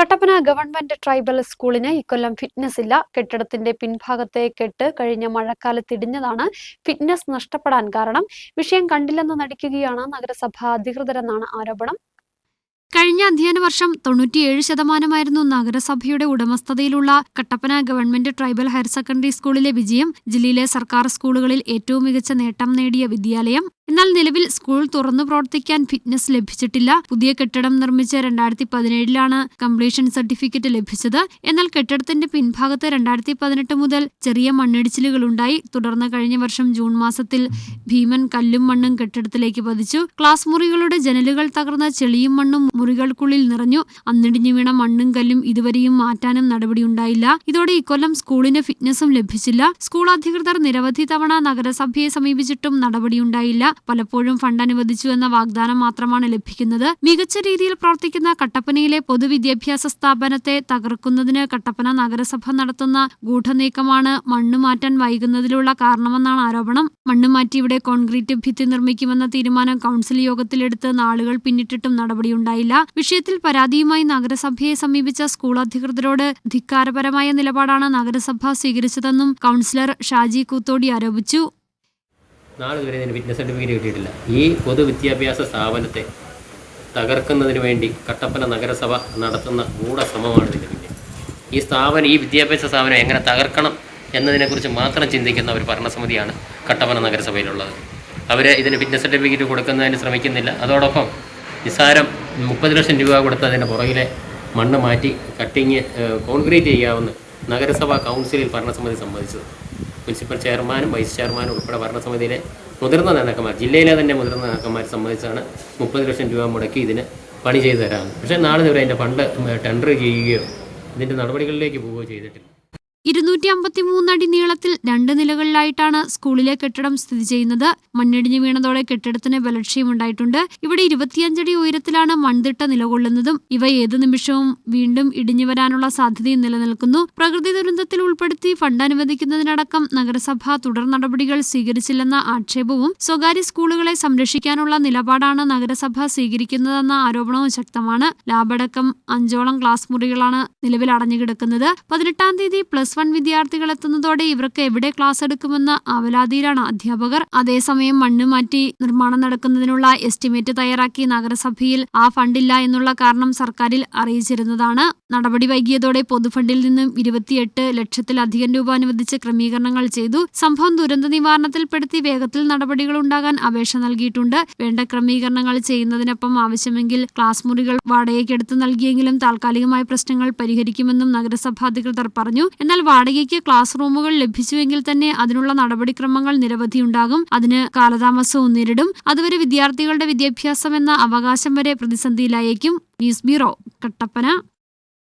Kattappana government tribal സ്കൂളിന് ഇക്കൊല്ലം fitness ഇല്ല. കെട്ടിടത്തിന്റെ പിൻഭാഗത്തെ കെട്ട് കഴിഞ്ഞ മഴക്കാലത്ത് ഇടിഞ്ഞതാണ് ഫിറ്റ്നസ് നഷ്ടപ്പെടാൻ കാരണം വിഷയം കണ്ടില്ലെന്ന് നടിക്കുകയാണ് നഗരസഭാ അധികൃതരെന്നാണ് ആരോപണം. കഴിഞ്ഞ അധ്യയന വർഷം തൊണ്ണൂറ്റിയേഴ് ശതമാനമായിരുന്നു നഗരസഭയുടെ ഉടമസ്ഥതയിലുള്ള Kattappana government tribal higher secondary സ്കൂളിലെ വിജയം ജില്ലയിലെ സർക്കാർ സ്കൂളുകളിൽ ഏറ്റവും മികച്ച നേട്ടം നേടിയ വിദ്യാലയം. എന്നാൽ നിലവിൽ സ്കൂൾ തുറന്നു പ്രവർത്തിക്കാൻ ഫിറ്റ്നസ് ലഭിച്ചിട്ടില്ല. പുതിയ കെട്ടിടം നിർമ്മിച്ച രണ്ടായിരത്തി പതിനേഴിലാണ് കംപ്ലീഷൻ സർട്ടിഫിക്കറ്റ് ലഭിച്ചത്. എന്നാൽ കെട്ടിടത്തിന്റെ പിൻഭാഗത്ത് രണ്ടായിരത്തി പതിനെട്ട് മുതൽ ചെറിയ മണ്ണിടിച്ചിലുകളുണ്ടായി തുടർന്ന് കഴിഞ്ഞ വർഷം ജൂൺ മാസത്തിൽ ഭീമൻ കല്ലും മണ്ണും കെട്ടിടത്തിലേക്ക് പതിച്ചു. ക്ലാസ് മുറികളുടെ ജനലുകൾ തകർന്ന ചെളിയും മണ്ണും മുറികൾക്കുള്ളിൽ നിറഞ്ഞു. അന്നിടിഞ്ഞു വീണ മണ്ണും കല്ലും ഇതുവരെയും മാറ്റാനും നടപടിയുണ്ടായില്ല ഇതോടെ ഇക്കൊല്ലം സ്കൂളിന് ഫിറ്റ്നസും ലഭിച്ചില്ല. സ്കൂൾ അധികൃതർ നിരവധി തവണ നഗരസഭയെ സമീപിച്ചിട്ടും നടപടിയുണ്ടായില്ല പലപ്പോഴും ഫണ്ട് അനുവദിച്ചു എന്ന വാഗ്ദാനം മാത്രമാണ് ലഭിക്കുന്നത്. മികച്ച രീതിയിൽ പ്രവർത്തിക്കുന്ന കട്ടപ്പനയിലെ പൊതുവിദ്യാഭ്യാസ സ്ഥാപനത്തെ തകർക്കുന്നതിന് കട്ടപ്പന നഗരസഭ നടത്തുന്ന ഗൂഢനീക്കമാണ് മണ്ണ് മാറ്റാൻ വൈകുന്നതിലുള്ള കാരണമെന്നാണ് ആരോപണം. മണ്ണ് മാറ്റി ഇവിടെ കോൺക്രീറ്റ് ഭിത്തി നിർമ്മിക്കുമെന്ന തീരുമാനം കൌൺസിൽ യോഗത്തിലെടുത്ത് നാളുകൾ പിന്നിട്ടിട്ടും നടപടിയുണ്ടായില്ല. വിഷയത്തിൽ പരാതിയുമായി നഗരസഭയെ സമീപിച്ച സ്കൂൾ അധികൃതരോട് ധിക്കാരപരമായ നിലപാടാണ് നഗരസഭ സ്വീകരിച്ചതെന്നും കൌൺസിലർ ഷാജി കൂത്തോടി ആരോപിച്ചു. നാളെ വരെ ഇതിന് ഫിറ്റ്നസ് സർട്ടിഫിക്കറ്റ് കിട്ടിയിട്ടില്ല. ഈ പൊതുവിദ്യാഭ്യാസ സ്ഥാപനത്തെ തകർക്കുന്നതിന് വേണ്ടി കട്ടപ്പന നഗരസഭ നടത്തുന്ന ഗൂഢശ്രമമാണ് ഇതിന്റെ പിന്നിൽ. ഈ സ്ഥാപനം ഈ വിദ്യാഭ്യാസ സ്ഥാപനം എങ്ങനെ തകർക്കണം എന്നതിനെക്കുറിച്ച് മാത്രം ചിന്തിക്കുന്ന ഒരു ഭരണസമിതിയാണ് കട്ടപ്പന നഗരസഭയിലുള്ളത്. അവർ ഇതിന് ഫിറ്റ്നസ് സർട്ടിഫിക്കറ്റ് കൊടുക്കുന്നതിന് ശ്രമിക്കുന്നില്ല. അതോടൊപ്പം നിസ്സാരം മുപ്പത് ലക്ഷം രൂപ കൊടുത്തതിന്റെ പുറകിലെ മണ്ണ് മാറ്റി കട്ടിങ് കോൺക്രീറ്റ് ചെയ്യാമെന്ന് നഗരസഭാ കൗൺസിലിൽ ഭരണസമിതി സമ്മതിച്ചത്. മുനിസിപ്പൽ ചെയർമാനും വൈസ് ചെയർമാനും ഉൾപ്പെടെ ഭരണസമിതിയിലെ മുതിർന്ന നേതാക്കന്മാർ ജില്ലയിലെ തന്നെ മുതിർന്ന നേതാക്കന്മാർ സമ്മതിച്ചാണ് മുപ്പത് ലക്ഷം രൂപ മുടക്കി ഇതിന് പണി ചെയ്തു തരാമെന്ന് പക്ഷേ നാളെ ഇവരെ അതിന്റെ ഫണ്ട് ടെൻഡർ ചെയ്യുകയോ ഇതിന്റെ നടപടികളിലേക്ക് പോവുകയോ ചെയ്തിട്ടില്ല. ഇരുന്നൂറ്റി അമ്പത്തിമൂന്നടി നീളത്തിൽ രണ്ട് നിലകളിലായിട്ടാണ് സ്കൂളിലെ കെട്ടിടം സ്ഥിതി ചെയ്യുന്നത്. മണ്ണിടിഞ്ഞു വീണതോടെ കെട്ടിടത്തിന് ബലക്ഷയമുണ്ടായിട്ടുണ്ട്. ഇവിടെ ഇരുപത്തിയഞ്ചടി ഉയരത്തിലാണ് മൺതിട്ട നിലകൊള്ളുന്നതും. ഇവ ഏതു നിമിഷവും വീണ്ടും ഇടിഞ്ഞു വരാനുള്ള സാധ്യതയും നിലനിൽക്കുന്നു. പ്രകൃതി ദുരന്തത്തിൽ ഉൾപ്പെടുത്തി ഫണ്ട് അനുവദിക്കുന്നതിനടക്കം നഗരസഭ തുടർ നടപടികൾ സ്വീകരിച്ചില്ലെന്ന ആക്ഷേപവും സ്വകാര്യ സ്കൂളുകളെ സംരക്ഷിക്കാനുള്ള നിലപാടാണ് നഗരസഭ സ്വീകരിക്കുന്നതെന്ന ആരോപണവും ശക്തമാണ്. ലാബടക്കം അഞ്ചോളം ക്ലാസ് മുറികളാണ് നിലവിൽ അടഞ്ഞുകിടക്കുന്നത്. പതിനെട്ടാം തീയതി പ്ലസ് വൺ വിദ്യാർത്ഥികൾ എത്തുന്നതോടെ ഇവർക്ക് എവിടെ ക്ലാസ് എടുക്കുമെന്ന ആവലാതിയിലാണ് അധ്യാപകർ. അതേസമയം മണ്ണ് മാറ്റി നിർമ്മാണം നടക്കുന്നതിനുള്ള എസ്റ്റിമേറ്റ് തയ്യാറാക്കി നഗരസഭയിൽ ആ ഫണ്ടില്ല എന്നുള്ള കാരണം സർക്കാരിൽ അറിയിച്ചിരുന്നതാണ്. നടപടി വൈകിയതോടെ പൊതുഫണ്ടിൽ നിന്നും ഇരുപത്തിയെട്ട് ലക്ഷത്തിലധികം രൂപ അനുവദിച്ച് ക്രമീകരണങ്ങൾ ചെയ്തു. സംഭവം ദുരന്ത നിവാരണത്തിൽപ്പെടുത്തി വേഗത്തിൽ നടപടികൾ ഉണ്ടാകാൻ അപേക്ഷ നൽകിയിട്ടുണ്ട്. വേണ്ട ക്രമീകരണങ്ങൾ ചെയ്യുന്നതിനൊപ്പം ആവശ്യമെങ്കിൽ ക്ലാസ് മുറികൾ വാടകയ്ക്കെടുത്ത് നൽകിയെങ്കിലും താൽക്കാലികമായ പ്രശ്നങ്ങൾ പരിഹരിക്കുമെന്നും നഗരസഭാ അധികൃതർ പറഞ്ഞു. വാടകയ്ക്ക് ക്ലാസ് റൂമുകൾ ലഭിച്ചുവെങ്കിൽ തന്നെ അതിനുള്ള നടപടിക്രമങ്ങൾ നിരവധിയുണ്ടാകും അതിന് കാലതാമസവും നേരിടും. അതുവരെ വിദ്യാർത്ഥികളുടെ വിദ്യാഭ്യാസം എന്ന അവകാശം വരെ പ്രതിസന്ധിയിലായേക്കും. News bureau Kattappana.